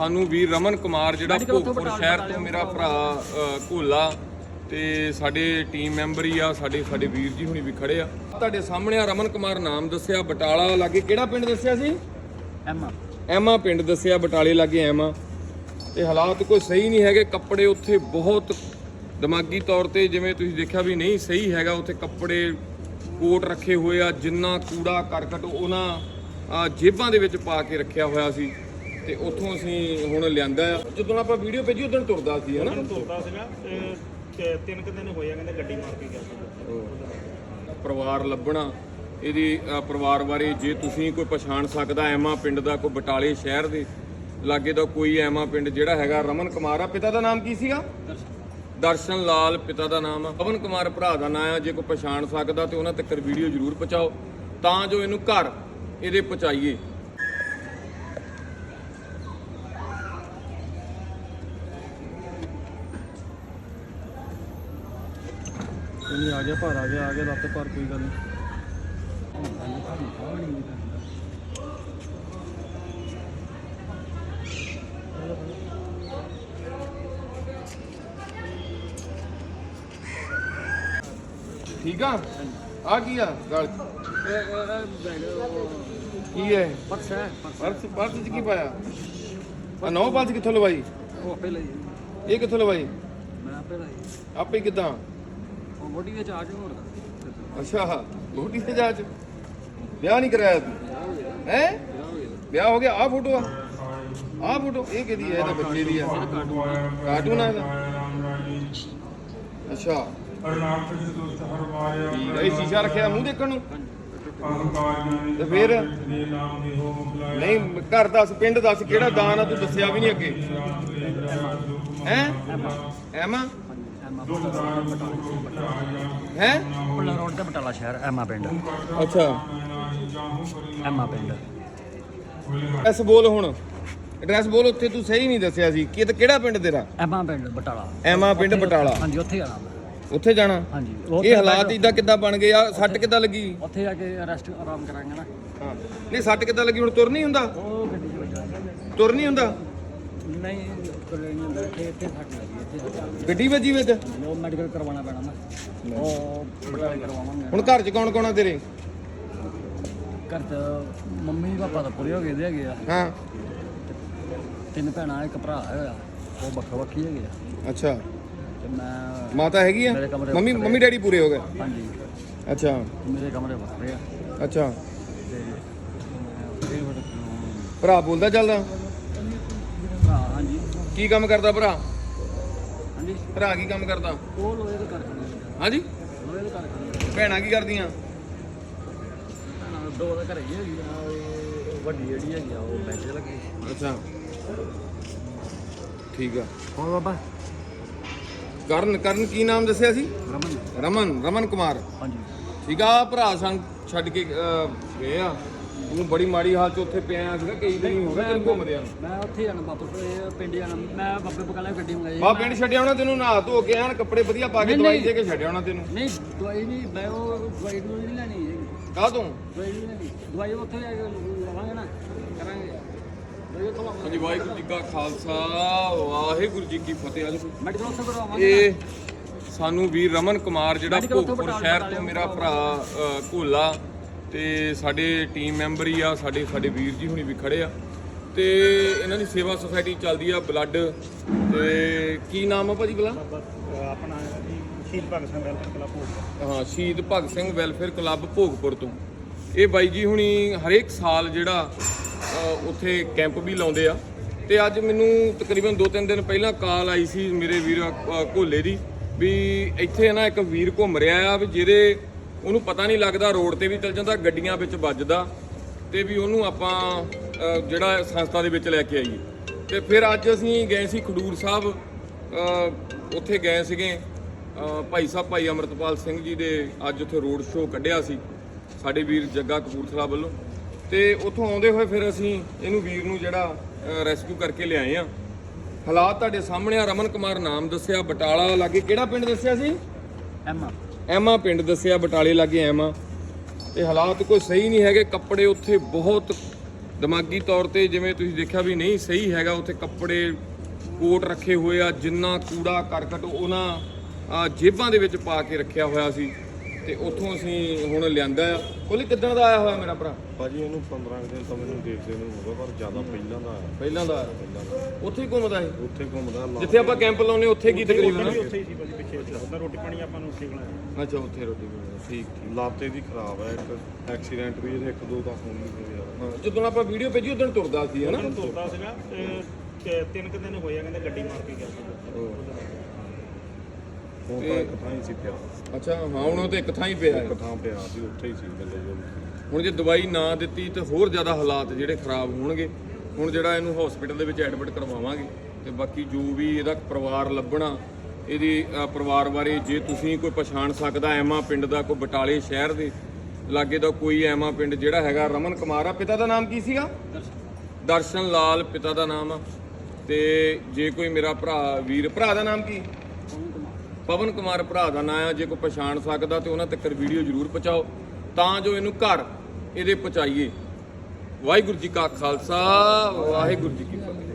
ਸਾਨੂੰ ਵੀਰ ਰਮਨ ਕੁਮਾਰ ਜਿਹੜਾ ਭੋਗਪੁਰ ਸ਼ਹਿਰ ਤੋਂ ਮੇਰਾ ਭਰਾ ਭੋਲਾ ਤੇ ਸਾਡੇ ਟੀਮ ਮੈਂਬਰ ਹੀ ਆ ਸਾਡੇ ਸਾਡੇ ਵੀਰ ਜੀ ਹੁਣੀ ਵੀ ਖੜੇ ਆ। ਤੁਹਾਡੇ ਸਾਹਮਣੇ ਆ ਰਮਨ ਕੁਮਾਰ ਨਾਮ ਦੱਸਿਆ ਬਟਾਲਾ ਲਾਗੇ ਕਿਹੜਾ ਪਿੰਡ ਦੱਸਿਆ ਸੀ? ਐਮਾ। ਐਮਾ ਪਿੰਡ ਦੱਸਿਆ ਬਟਾਲੇ ਲਾਗੇ ਐਮਾ। ਤੇ ਹਾਲਾਤ ਕੋਈ ਸਹੀ ਨਹੀਂ ਹੈਗੇ ਕੱਪੜੇ ਉੱਥੇ ਬਹੁਤ ਦਿਮਾਗੀ ਤੌਰ ਤੇ ਜਿਵੇਂ ਤੁਸੀਂ ਦੇਖਿਆ ਵੀ ਨਹੀਂ ਸਹੀ ਹੈਗਾ ਉੱਥੇ ਕੱਪੜੇ ਕੋਟ ਰੱਖੇ ਹੋਏ ਆ ਜਿੰਨਾ ਕੂੜਾ ਕਰਕਟ ਉਹਨਾਂ ਜੇਬਾਂ ਦੇ ਵਿੱਚ ਪਾ ਕੇ ਰੱਖਿਆ ਹੋਇਆ ਸੀ। ਤੇ ਉੱਥੋਂ ਅਸੀਂ ਹੁਣ ਲਿਆਂਦਾ ਆ। ਜਦੋਂ ਆਪਾਂ ਵੀਡੀਓ ਭੇਜੀ ਉਦੋਂ ਤੁਰਦਾ ਸੀ ਹਨਾ? ਤੁਰਦਾ ਸੀਗਾ ਤੇ ਤੇ ਤਿੰਨ ਕੁ ਦਿਨ ਹੋਏ ਆ ਕਹਿੰਦੇ ਗੱਡੀ ਮਾਰ ਕੇ ਗਿਆ ਸੀ। ਪਰਿਵਾਰ ਲੱਭਣਾ ਇਹਦੀ ਅ, ਪਰਿਵਾਰ ਬਾਰੇ ਜੇ ਤੁਸੀਂ ਕੋਈ ਪਛਾਣ ਸਕਦਾ ਐਮਾ ਪਿੰਡ ਦਾ ਕੋਈ ਬਟਾਲੇ ਸ਼ਹਿਰ ਦੇ ਲਾਗੇ ਦਾ ਕੋਈ ਐਮਾ ਪਿੰਡ ਜਿਹੜਾ ਹੈਗਾ ਰਮਨ ਕੁਮਾਰ ਆ ਪਿਤਾ ਦਾ ਨਾਮ ਕੀ ਸੀਗਾ? ਦਰਸ਼ਨ। ਲਾਲ ਪਿਤਾ ਦਾ ਨਾਮ ਆ। ਪਵਨ ਕੁਮਾਰ ਭਰਾ ਦਾ ਨਾਮ ਆ ਜੇ ਕੋਈ ਪਛਾਣ ਸਕਦਾ ਤੇ ਉਹਨਾਂ ਤੱਕ ਵੀਡੀਓ ਜ਼ਰੂਰ ਪਹੁੰਚਾਓ। ਤਾਂ ਜੋ ਇਹਨੂੰ ਘਰ ਇਹਦੇ ਪਹੁੰਚਾਈਏ। ਕੋਈ ਆ ਗਿਆ ਭਾਰ ਆ ਗਿਆ ਆ ਗਿਆ ਲੱਤ ਪਰ ਕੋਈ ਗੱਲ ਨਹੀਂ। ਠੀਕ ਆ? ਆ ਕੀ ਆ? ਗੱਲ। ਕੀ ਹੈ? ਪਰਸ ਹੈ ਪਰਸ ਪਰਸ ਚ ਕੀ ਪਾਇਆ? ਆ ਨੌ ਪਰਸ ਕਿੱਥੋਂ ਲਵਾਈ? ਉਹ ਆਪੇ ਲਈ। ਇਹ ਕਿੱਥੋਂ ਲਵਾਈ? ਮੈਂ ਆਪੇ ਲਈ। ਆਪੇ ਕਿਦਾਂ? ਮੋਢੀ ਵਿੱਚ ਆ ਕੇ ਹੋਰ ਅੱਛਾ ਲੋਟੀ ਤੇ ਜਾ ਵਿਆਹ ਨਹੀਂ ਕਰਾਇਆ ਤੂੰ? ਹੈ? ਵਿਆਹ ਹੋ ਗਿਆ ਆ ਫੋਟੋ ਆ। ਆ ਫੋਟੋ ਇਹ ਕਿਹਦੀ ਹੈ ਇਹ ਬੱਚੇ ਦੀ ਆ। ਕਾਰਟੂਨ ਆ ਇਹਦਾ। ਅੱਛਾ। ਠੀਕ ਹੈ ਇਹ ਸ਼ੀਸ਼ਾ ਰੱਖਿਆ ਮੂੰਹ ਦੇਖਣ ਨੂੰ। ਤੇ ਫਿਰ? ਨਹੀਂ, ਘਰ ਦੱਸ, ਪਿੰਡ ਦੱਸ, ਕਿਹੜਾ ਦਾਨ ਆ? ਤੂੰ ਦੱਸਿਆ ਵੀ ਨਹੀਂ ਅੱਗੇ। ਹੈ? ਐਮਾ? ਹੈ? ਪੁੱਲਾ ਰੋਡ ਤੇ ਬਟਾਲਾ ਸ਼ਹਿਰ ਐਮਾ ਪਿੰਡ। ਅੱਛਾ। ਐਮਾ ਪਿੰਡ। ਐਸ ਬੋਲ ਹੁਣ। ਐਡਰੈਸ ਬੋਲ ਉੱਥੇ ਤੂੰ ਸਹੀ ਨਹੀਂ ਦੱਸਿਆ ਸੀ। ਕਿ ਕਿਹੜਾ ਪਿੰਡ ਤੇਰਾ? ਐਮਾ ਪਿੰਡ ਬਟਾਲਾ। ਐਮਾ ਪਿੰਡ ਬਟਾਲਾ। ਹਾਂਜੀ ਉੱਥੇ ਜਾਣਾ ਮੈਂ। ਉੱਥੇ ਜਾਣਾ? ਹਾਂਜੀ ਇਹ ਹਾਲਾਤ ਇਦਾਂ ਕਿੱਦਾਂ ਬਣ ਗਏ? ਆ ਸੱਟ ਕਿੱਦਾਂ ਲੱਗੀ? ਉੱਥੇ ਜਾ ਕੇ ਰੈਸਟ ਆਰਾਮ ਕਰਾਂਗੇ ਨਾ। ਹਾਂ। ਨਹੀਂ ਸੱਟ ਕਿੱਦਾਂ ਲੱਗੀ? ਹੁਣ ਤੁਰ ਨਹੀਂ ਹੁੰਦਾ? ਉਹ ਗੱਡੀ 'ਚ ਵੱਜਾ ਤੁਰ ਨਹੀਂ ਹੁੰਦਾ? ਨਹੀਂ ਕੋਲੇ ਨਹੀਂ ਹੁੰਦਾ ਇੱਥੇ ਇੱਥੇ ਸੱਟ ਲੱਗੀ ਇੱਥੇ ਸੱਟ ਲੱਗੀ। ਗੱਡੀ ਵੱਜੀ ਵਿੱਚ ਉਹ ਮੈਡੀਕਲ ਕਰਵਾਉਣਾ ਪੈਣਾ ਨਾ। ਉਹ ਬਟਾਲੇ ਕਰਵਾਵਾਂਗੇ। ਹੁਣ ਘਰ 'ਚ ਕੌਣ ਕੌਣ ਆ ਤੇਰੇ? ਘਰ 'ਚ ਮੰਮੀ ਪਾਪਾ ਤਾਂ ਪੂਰੇ ਹੋ ਗਏ ਦੇ ਹੈਗੇ ਆ। ਹਾਂ। ਤਿੰਨ ਭੈਣਾਂ ਇੱਕ ਭਰਾ ਹੋਇਆ ਉਹ ਵੱਖੋ ਵੱਖੀ ਹੈਗੇ ਆ। ਅੱਛਾ। ਤੇ ਮੈਂ ਮਾਤਾ ਹੈਗੀ ਆ? ਮੇਰੇ ਕਮਰੇ ਮੰਮੀ ਮੰਮੀ ਡੈਡੀ ਪੂਰੇ ਹੋ ਗਏ? ਹਾਂਜੀ। ਅੱਛਾ। ਮੇਰੇ ਕਮਰੇ ਵੱਖਰੇ ਆ। ਅੱਛਾ। ਤੇ ਮੈਂ ਭਰਾ ਬੋਲਦਾ ਚੱਲਦਾ? ਕੀ ਕੰਮ ਕਰਦਾ ਭਰਾ? ਹਾਂਜੀ। ਭਰਾ ਕੀ ਕੰਮ ਕਰਦਾ? ਉਹ ਲੋਹੇ ਦੇ ਕਾਰਖਾਨੇ। ਹਾਂਜੀ? ਲੋਹੇ ਦੇ ਕਾਰਖਾਨੇ ਭੈਣਾਂ ਕੀ ਕਰਦੀਆਂ? ਭੈਣਾਂ ਦੋ ਦਾ ਘਰੇ ਹੀ ਹੈਗੀ ਆ ਉਹ ਵੱਡੀ ਜਿਹੜੀ ਹੈਗੀ ਆ ਉਹ ਬੈਂਚ ਤੇ ਲੱਗੀ। ਅੱਛਾ। ਠੀਕ ਆ। ਹੋਰ ਬਾਬਾ? ਕਰਨ ਕਰਨ ਕੀ ਨਾਮ ਦੱਸਿਆ ਸੀ? ਰਮਨ। ਰਮਨ ਰਮਨ ਕੁਮਾਰ। ਹਾਂਜੀ। ਠੀਕ ਆ ਭਰਾ ਸੰਗ ਛੱਡ ਕੇ ਗਏ ਆ। ਤੂੰ ਬੜੀ ਮਾੜੀ ਹਾਲਤ 'ਚ ਉੱਥੇ ਪਿਆ ਸੀਗਾ ਕਈ ਦਿਨ ਹੋ ਗਏ ਤੈਨੂੰ ਘੁੰਮਦਿਆਂ ਨੂੰ। ਮੈਂ ਉੱਥੇ ਜਾਣਾ ਵਾਪਸ ਇਹ ਪਿੰਡ ਜਾਣਾ। ਮੈਂ ਬਾਬੇ ਬਕਾਲੇ ਗੱਡੀ ਮੰਗਾਈ। ਬਾ ਪਿੰਡ ਛੱਡਿਆ ਹੋਣਾ ਤੈਨੂੰ ਨਹਾ ਧੋ ਕੇ ਆਣ ਕੱਪੜੇ ਵਧੀਆ ਪਾ ਕੇ ਨਹੀਂ, ਦਵਾਈ। ਦੇ ਕੇ ਛੱਡਿਆ ਹੋਣਾ ਤੈਨੂੰ। ਨਹੀਂ ਦਵਾਈ ਨਹੀਂ ਮੈਂ ਉਹ ਦਵਾਈ ਦਵਾਈ ਨਹੀਂ ਲੈਣੀ ਹੈਗੀ। ਕਾਹ ਤੋਂ? ਦਵਾਈ ਨਹੀਂ ਲੈਣੀ। ਦਵਾਈ ਉੱਥੇ ਜਾ ਕੇ ਲਵਾਂਗੇ ਨਾ ਕਰਾਂਗੇ। ਦਵਾਈ ਉੱਥੋਂ ਲਵਾਂਗੇ ਹਾਂਜੀ ਵਾਹਿਗੁਰੂ ਜੀ ਕਾ ਖਾਲਸਾ ਵਾਹਿਗੁਰੂ ਜੀ ਕੀ ਫਤਿਹ। ਅੱਜ ਮੈਡੀਕਲ ਉੱਥੇ ਕਰਵਾਵਾਂਗੇ ਇਹ ਸਾਨੂੰ ਵੀਰ ਰਮਨ ਕੁਮਾਰ ਜਿਹੜਾ ਉੱਥੋਂ ਬਟਾਲੇ ਸ਼ਹਿਰ ਤੋਂ ਮੇਰਾ ਭਰਾ ਅ, ਭੋਲਾ ਤੇ ਸਾਡੇ ਟੀਮ ਮੈਂਬਰ ਹੀ ਆ ਸਾਡੇ ਸਾਡੇ ਵੀਰ ਜੀ ਹੁਣੀ ਵੀ ਖੜੇ ਆ। ਤੇ ਇਹਨਾਂ ਦੀ ਸੇਵਾ ਸੁਸਾਇਟੀ ਚੱਲਦੀ ਆ ਬਲੱਡ। ਤੇ ਕੀ ਨਾਮ ਆ ਭਾਜੀ ਬਲਾ ਆਪਣਾ ਜੀ ਸ਼ਹੀਦ ਭਗਤ ਸਿੰਘ ਵੈਲਫੇਅਰ ਕਲੱਬ ਹੋ ਹਾਂ ਸ਼ਹੀਦ ਭਗਤ ਸਿੰਘ ਵੈਲਫੇਅਰ ਕਲੱਬ ਭੋਗਪੁਰ ਤੋਂ। ਇਹ ਬਾਈ ਜੀ ਹੁਣੀ ਹਰੇਕ ਸਾਲ ਜਿਹੜਾ ਉੱਥੇ ਕੈਂਪ ਵੀ ਲਾਉਂਦੇ ਆ। ਤੇ ਅੱਜ ਮੈਨੂੰ ਤਕਰੀਬਨ 2-3 ਦਿਨ ਪਹਿਲਾਂ ਕਾਲ ਆਈ ਸੀ ਮੇਰੇ ਵੀਰ ਘੋਲੇ ਦੀ ਵੀ ਇੱਥੇ ਨਾ ਇੱਕ ਵੀਰ ਘੁੰਮ ਰਿਹਾ ਆ ਵੀ ਜਿਹਦੇ ਉਹਨੂੰ ਪਤਾ ਨਹੀਂ ਲੱਗਦਾ, ਰੋਡ ਤੇ ਵੀ ਚੱਲ ਜਾਂਦਾ, ਗੱਡੀਆਂ ਵਿੱਚ ਵੱਜਦਾ ਤੇ ਵੀ ਉਹਨੂੰ ਆਪਾਂ ਜਿਹੜਾ ਸੰਸਥਾ ਦੇ ਵਿੱਚ ਲੈ ਕੇ ਆਈਏ। ਤੇ ਫਿਰ ਅੱਜ ਅਸੀਂ ਗਏ ਸੀ ਖਡੂਰ ਸਾਹਿਬ ਉੱਥੇ ਗਏ ਸੀਗੇ। ਭਾਈ ਸਾਹਿਬ, ਭਾਈ ਅਮਰਤਪਾਲ ਸਿੰਘ ਜੀ ਦੇ ਅੱਜ ਉੱਥੇ ਰੋਡ ਸ਼ੋਅ ਕੱਢਿਆ ਸੀ, ਸਾਡੇ ਵੀਰ ਜੱਗਾ ਕਪੂਰਥਲਾ ਵੱਲੋਂ। ਤੇ ਉੱਥੋਂ ਆਉਂਦੇ ਹੋਏ ਫਿਰ ਅਸੀਂ ਇਹਨੂੰ ਵੀਰ ਨੂੰ ਜਿਹੜਾ ਰੈਸਕਿਊ ਕਰਕੇ ਲਿਆਏ ਆ। ਹਾਲਾਤ ਤੁਹਾਡੇ ਸਾਹਮਣੇ ਆ। ਰਮਨ ਕੁਮਾਰ ਨਾਮ ਦੱਸਿਆ, ਬਟਾਲਾ ਲਾਗੇ ਕਿਹੜਾ ਪਿੰਡ ਦੱਸਿਆ ਸੀ? ਐਮਾ। ਐਮਾ ਪਿੰਡ ਦੱਸਿਆ, ਬਟਾਲੇ ਲਾਗੇ ਐਮਾ। ਤੇ ਹਾਲਾਤ ਕੋਈ ਸਹੀ ਨਹੀਂ ਹੈਗੇ, ਕੱਪੜੇ ਉੱਥੇ ਬਹੁਤ ਦਿਮਾਗੀ ਤੌਰ ਤੇ ਜਿਵੇਂ ਤੁਸੀਂ ਦੇਖਿਆ ਵੀ ਨਹੀਂ ਸਹੀ ਹੈਗਾ, ਉੱਥੇ ਕੱਪੜੇ ਕੋਟ ਰੱਖੇ ਹੋਏ ਆ, ਜਿੰਨਾ ਕੂੜਾ ਕਰਕਟ ਉਹਨਾਂ ਜੇਬਾਂ ਦੇ ਵਿੱਚ ਪਾ ਕੇ ਰੱਖਿਆ ਹੋਇਆ ਸੀ। ਤੇ ਉੱਥੋਂ ਅਸੀਂ ਹੁਣ ਲਿਆਂਦਾ ਆ। ਕੋਲੀ ਕਿੱਦਣ ਦਾ ਆਇਆ ਹੋਇਆ ਮੇਰਾ ਭਰਾ? ਭਾਜੀ ਇਹਨੂੰ 15 ਕੁ ਦਿਨ ਤਾਂ ਮੈਨੂੰ ਦੇਖਦੇ ਨੂੰ ਹੋ ਗਏ ਪਰ ਜ਼ਿਆਦਾ ਪਹਿਲਾਂ ਦਾ ਆਇਆ। ਪਹਿਲਾਂ ਦਾ ਆਇਆ। ਪਹਿਲਾਂ ਦਾ। ਉੱਥੇ ਹੀ ਘੁੰਮਦਾ ਸੀ ਉੱਥੇ ਘੁੰਮਦਾ ਲਾ ਜਿੱਥੇ ਆਪਾਂ ਕੈਂਪ ਲਾਉਨੇ ਉੱਥੇ ਕੀ ਤਕਰੀਬਨ? ਉੱਥੇ ਉੱਥੇ ਹੀ ਸੀ ਭਾਜੀ ਪਿੱਛੇ ਉਹਦਾ ਰੋਟੀ ਪਾਣੀ ਆਪਾਂ ਨੂੰ ਉੱਥੇ ਬਣਾਇਆ ਅੱਛਾ ਉੱਥੇ ਰੋਟੀ ਬਣਾਉਂਦਾ ਠੀਕ ਠੀਕ। ਲਾਤੇ ਦੀ ਖਰਾਬ ਹੈ ਇੱਕ ਐਕਸੀਡੈਂਟ ਵੀ ਇਹਦੇ ਇੱਕ ਦੋ ਤਾਂ ਹੋਣ ਨਹੀਂ ਹੋਏ ਯਾਰ ਹਾਂ, ਜਦੋਂ ਆਪਾਂ ਵੀਡੀਓ ਭੇਜੀ ਉਦੋਂ ਤੁਰਦਾ ਸੀ ਹਨਾ ਉਹਨੂੰ ਤੁਰਦਾ ਸੀਗਾ ਤੇ ਤੇ ਤਿੰਨ ਕੁ ਦਿਨ ਹੋਇਆ ਕਹਿੰਦੇ ਗੱਡੀ ਮਾਰ ਕੇ ਗਿਆ ਸੀ। ਉਹ ਤਾਂ ਇੱਕ ਥਾਂ ਹੀ ਸੀ ਪਿਆ। ਅੱਛਾ ਹਾਂ ਹੁਣ ਉਹ ਤੇ ਇੱਕ ਥਾਂ ਹੀ ਪਿਆ ਹੈ। ਇੱਕ ਥਾਂ ਪਿਆ ਸੀ ਉੱਥੇ ਹੀ ਸੀ ਗੱਲੇ ਜੋ ਹੁਣ ਜੇ ਦਵਾਈ ਨਾ ਦਿੱਤੀ ਤਾਂ ਹੋਰ ਜ਼ਿਆਦਾ ਹਾਲਾਤ ਜਿਹੜੇ ਖਰਾਬ ਹੋਣਗੇ ਹੁਣ ਜਿਹੜਾ ਇਹਨੂੰ ਹਸਪੀਟਲ ਦੇ ਵਿੱਚ ਐਡਮਿਟ ਕਰਵਾਵਾਂਗੇ ਤੇ ਬਾਕੀ ਜੋ ਵੀ ਇਹਦਾ ਪਰਿਵਾਰ ਲੱਭਣਾ ਇਹਦੀ ਅ, ਪਰਿਵਾਰ ਬਾਰੇ ਜੇ ਤੁਸੀਂ ਕੋਈ ਪਛਾਣ ਸਕਦਾ ਐਮਾ ਪਿੰਡ ਦਾ ਕੋਈ ਬਟਾਲੇ ਸ਼ਹਿਰ ਦੇ ਲਾਗੇ ਦਾ ਕੋਈ ਐਮਾ ਪਿੰਡ ਜਿਹੜਾ ਹੈਗਾ ਰਮਨ ਕੁਮਾਰ ਆ ਪਿਤਾ ਦਾ ਨਾਮ ਕੀ ਸੀਗਾ? ਦਰਸ਼ਨ ਲਾਲ ਪਿਤਾ ਦਾ ਨਾਮ ਆ। ਤੇ ਜੇ ਕੋਈ ਮੇਰਾ ਭਰਾ ਵੀਰ ਭਰਾ ਦਾ ਨਾਮ ਕੀ? ਪਵਨ ਕੁਮਾਰ ਭਰਾ ਦਾ ਨਾਂ ਆ, ਜੇ ਕੋਈ ਪਛਾਣ ਸਕਦਾ ਤੇ ਉਹਨਾਂ ਤੱਕ ਵੀਡੀਓ ਜ਼ਰੂਰ ਪਹੁੰਚਾਓ। ਤਾਂ ਜੋ ਇਹਨੂੰ ਘਰ ਇਹਦੇ ਪਹੁੰਚਾਈਏ। ਵਾਹਿਗੁਰੂ ਜੀ ਕਾ ਖਾਲਸਾ, ਵਾਹਿਗੁਰੂ ਜੀ ਕੀ ਫਤਿਹ।